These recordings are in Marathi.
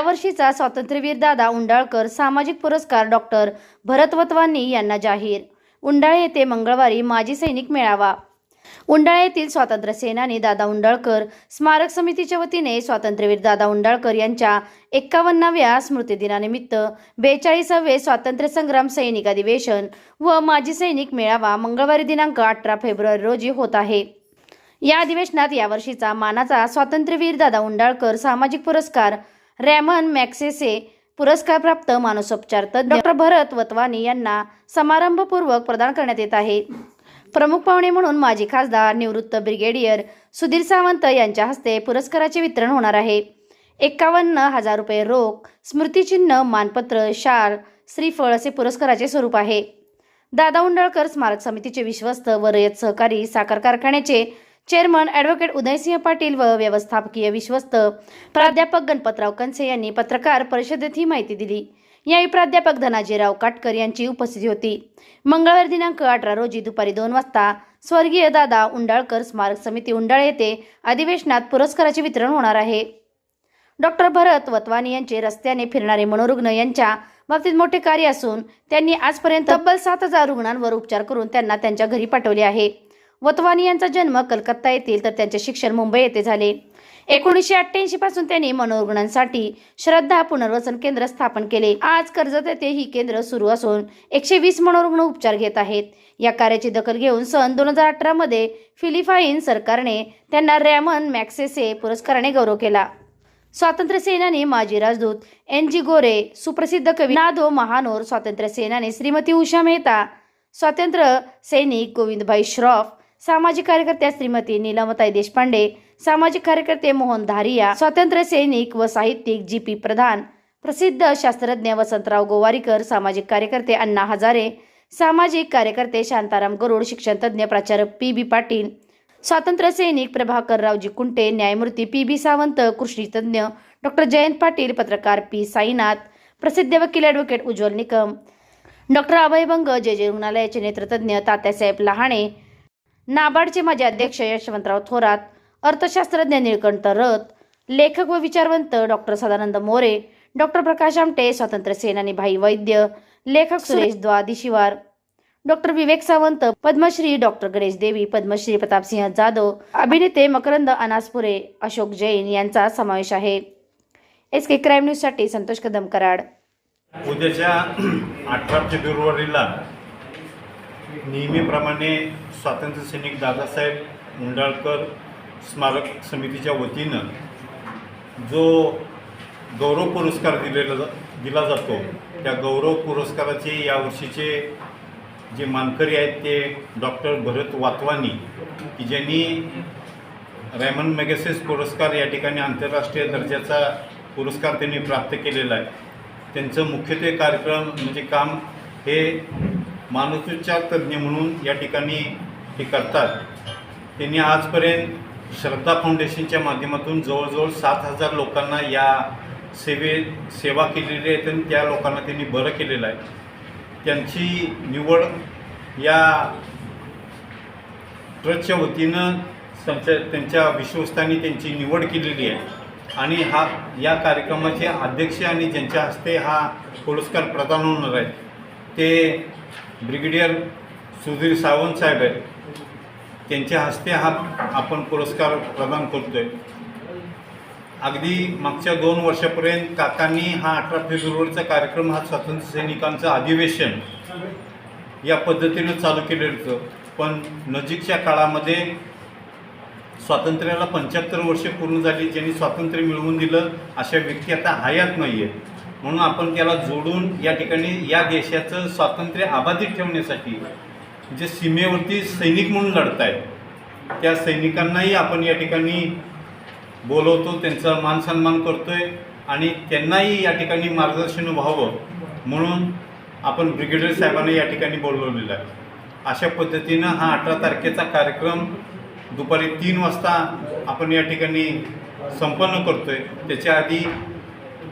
यावर्षीचा स्वातंत्र्यवीर दादा उंडाळकर सामाजिक पुरस्कार डॉक्टर भरतवत्वांनी यांना जाहीर. उंडाळे येथे मंगळवारी माजी सैनिक मेळावा. उंडाळे येथील स्वातंत्र्य सेनानी दादा उंडाळकर स्मारक समितीच्या वतीने स्वातंत्र्यवीर दादा उंडाळकर यांच्या एक्कावन्नाव्या स्मृतिदिनानिमित्त बेचाळीसावे स्वातंत्र्य संग्राम सैनिक अधिवेशन व माजी सैनिक मेळावा मंगळवारी दिनांक अठरा फेब्रुवारी रोजी होत आहे. या अधिवेशनात यावर्षीचा मानाचा स्वातंत्र्यवीर दादा उंडाळकर सामाजिक पुरस्कार रॅमन मॅक्सेसे पुरस्कारप्राप्त मानसोपचार तज्ज्ञ डॉक्टर भरत वतवानी यांना समारंभपूर्वक प्रदान करण्यात येत आहे. प्रमुख पाहुणे म्हणून माजी खासदार निवृत्त ब्रिगेडियर सुधीर सावंत यांच्या हस्ते पुरस्काराचे वितरण होणार आहे. एक्कावन्न हजार रुपये रोख स्मृतिचिन्ह मानपत्र शाल श्रीफळ असे पुरस्काराचे स्वरूप आहे. दादा उंडळकर स्मारक समितीचे विश्वस्त व रयत सहकारी साखर कारखान्याचे चेअरमन ॲडव्होकेट उदयसिंह पाटील व व्यवस्थापकीय विश्वस्त प्राध्यापक गणपतराव कंसे यांनी पत्रकार परिषदेत ही माहिती दिली. यावेळी प्राध्यापक धनाजीराव काटकर यांची उपस्थिती होती. मंगळवार दिनांक अठरा रोजी दुपारी दोन वाजता स्वर्गीय दादा उंडाळकर स्मारक समिती उंडाळ येथे अधिवेशनात पुरस्काराचे वितरण होणार आहे. डॉक्टर भरत वतवानी यांचे रस्त्याने फिरणारे मनोरुग्ण यांच्या बाबतीत मोठे कार्य असून त्यांनी आजपर्यंत तब्बल सात हजार रुग्णांवर उपचार करून त्यांना त्यांच्या घरी पाठवले आहे. वतवानी यांचा जन्म कलकत्ता येथील तर त्यांचे शिक्षण मुंबई येथे झाले. एकोणीसशे अठ्ठ्याऐंशी पासून त्यांनी मनोरुग्णांसाठी श्रद्धा पुनर्वसन केंद्र स्थापन केले. आज कर्जत येथे ही केंद्र सुरू असून एकशे वीस मनोरुग्ण उपचार घेत आहेत. या कार्याची दखल घेऊन सन दोन हजार अठरा मध्ये फिलिपाईन सरकारने त्यांना रॅमन मॅक्सेसे पुरस्काराने गौरव केला. स्वातंत्र्य सेनानी माजी राजदूत एन जी गोरे सुप्रसिद्ध कवी नादो महानोर स्वातंत्र्य सेनानी श्रीमती उषा मेहता स्वातंत्र्य सैनिक गोविंदभाई श्रॉफ सामाजिक कार्यकर्त्या श्रीमती नीलमताई देशपांडे सामाजिक कार्यकर्ते मोहन धारिया स्वातंत्र्य सैनिक व साहित्यिक जी पी प्रधान प्रसिद्ध शास्त्रज्ञ वसंतराव गोवारीकर सामाजिक कार्यकर्ते अण्णा हजारे सामाजिक कार्यकर्ते शांताराम गरुड शिक्षणतज्ञ प्राचार्य पी बी पाटील स्वातंत्र्य सैनिक प्रभाकररावजी कुंटे न्यायमूर्ती पी बी सावंत कृषीतज्ञ डॉक्टर जयंत पाटील पत्रकार पी साईनाथ प्रसिद्ध वकील advocate Ujjwal Nikam doctor Abhay Bang J J रुग्णालयाचे नेत्रतज्ञ तात्यासाहेब लहाणे नाबार्डचे माजी अध्यक्ष यशवंतराव थोरात अर्थशास्त्रज्ञ निळकंठ रथ लेखक व विचारवंत डॉक्टर सदानंद मोरे डॉक्टर प्रकाश आमटे स्वातंत्र्य सेनानी भाई वैद्य लेखक सुरेश द्वादिशिवार डॉक्टर विवेक सावंत पद्मश्री डॉक्टर गणेश देवी पद्मश्री प्रतापसिंह जाधव अभिनेते मकरंद अनासपुरे अशोक जैन यांचा समावेश आहे. एस के क्राईम न्यूजसाठी संतोष कदम कराड उद्याच्या अठरा फेब्रुवारीला नेहमीप्रमाणे स्वातंत्र्य सैनिक दादासाहेब मुंडाळकर स्मारक समितीच्या वतीनं जो गौरव पुरस्कार दिलेला जा- दिला जातो त्या गौरव पुरस्काराचे यावर्षीचे जे मानकरी आहेत ते डॉक्टर भरत वातवानी की ज्यांनी रॅमन मॅगसेस पुरस्कार या ठिकाणी आंतरराष्ट्रीय दर्जाचा पुरस्कार त्यांनी प्राप्त केलेला आहे. त्यांचं मुख्यत्वे कार्यक्रम म्हणजे काम हे मानसोपचार तज्ज्ञ म्हणून या ठिकाणी हे करतात. त्यांनी आजपर्यंत श्रद्धा फाउंडेशनच्या माध्यमातून जवळजवळ सात हजार लोकांना या सेवे सेवा केलेली आहे आणि त्या लोकांना त्यांनी बरं केलेलं आहे. त्यांची निवड या ट्रस्टच्या वतीनं त्यांच्या त्यांच्या विश्वस्तांनी त्यांची निवड केलेली आहे. आणि हा या कार्यक्रमाचे अध्यक्ष आणि ज्यांच्या हस्ते हा पुरस्कार प्रदान होणार आहे ते ब्रिगेडियर सुधीर सावंत साहेब आहेत. त्यांच्या हस्ते हा आपण पुरस्कार प्रदान करतोय. अगदी मागच्या दोन वर्षापर्यंत काकांनी हा अठरा फेब्रुवारीचा कार्यक्रम हा स्वातंत्र्य सैनिकांचं अधिवेशन या पद्धतीनं चालू केलेलं होतं. पण नजीकच्या काळामध्ये स्वातंत्र्याला पंच्याहत्तर वर्षे पूर्ण झाली ज्यांनी स्वातंत्र्य मिळवून दिलं अशा व्यक्ती आता हयात नाही आहेत म्हणून आपण त्याला जोडून या ठिकाणी या देशाचं स्वातंत्र्य अबाधित ठेवण्यासाठी जे सीमेवरती सैनिक म्हणून लढत आहेत त्या सैनिकांनाही आपण या ठिकाणी बोलवतो त्यांचा मान सन्मान आहे आणि त्यांनाही या ठिकाणी मार्गदर्शन व्हावं म्हणून आपण ब्रिगेडियर साहेबांना या ठिकाणी बोलवलेलं आहे. अशा पद्धतीनं हा अठरा तारखेचा कार्यक्रम दुपारी तीन वाजता आपण या ठिकाणी संपन्न करतो आहे त्याच्या आधी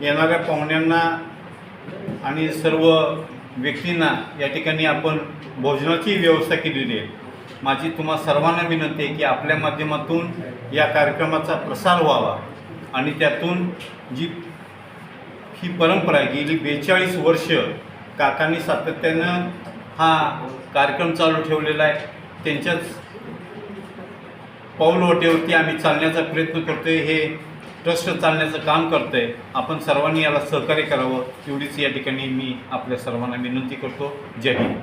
येणाऱ्या पाहुण्यांना आणि सर्व व्यक्तींना या ठिकाणी आपण भोजनाची व्यवस्था केलेली आहे. माझी तुम्हा सर्वांना विनंती आहे की आपल्या माध्यमातून या कार्यक्रमाचा प्रसार व्हावा आणि त्यातून जी ही परंपरा आहे गेली बेचाळीस वर्ष काकांनी सातत्यानं हा कार्यक्रम चालू ठेवलेला आहे. त्यांच्याच पाऊलवटेवरती आम्ही चालण्याचा प्रयत्न करतोय. हे ट्रस्ट चालण्याचं काम करतंय. आपण सर्वांनी याला सहकार्य करावं. एवढीच या ठिकाणी मी आपल्या सर्वांना विनंती करतो. जय हिंद.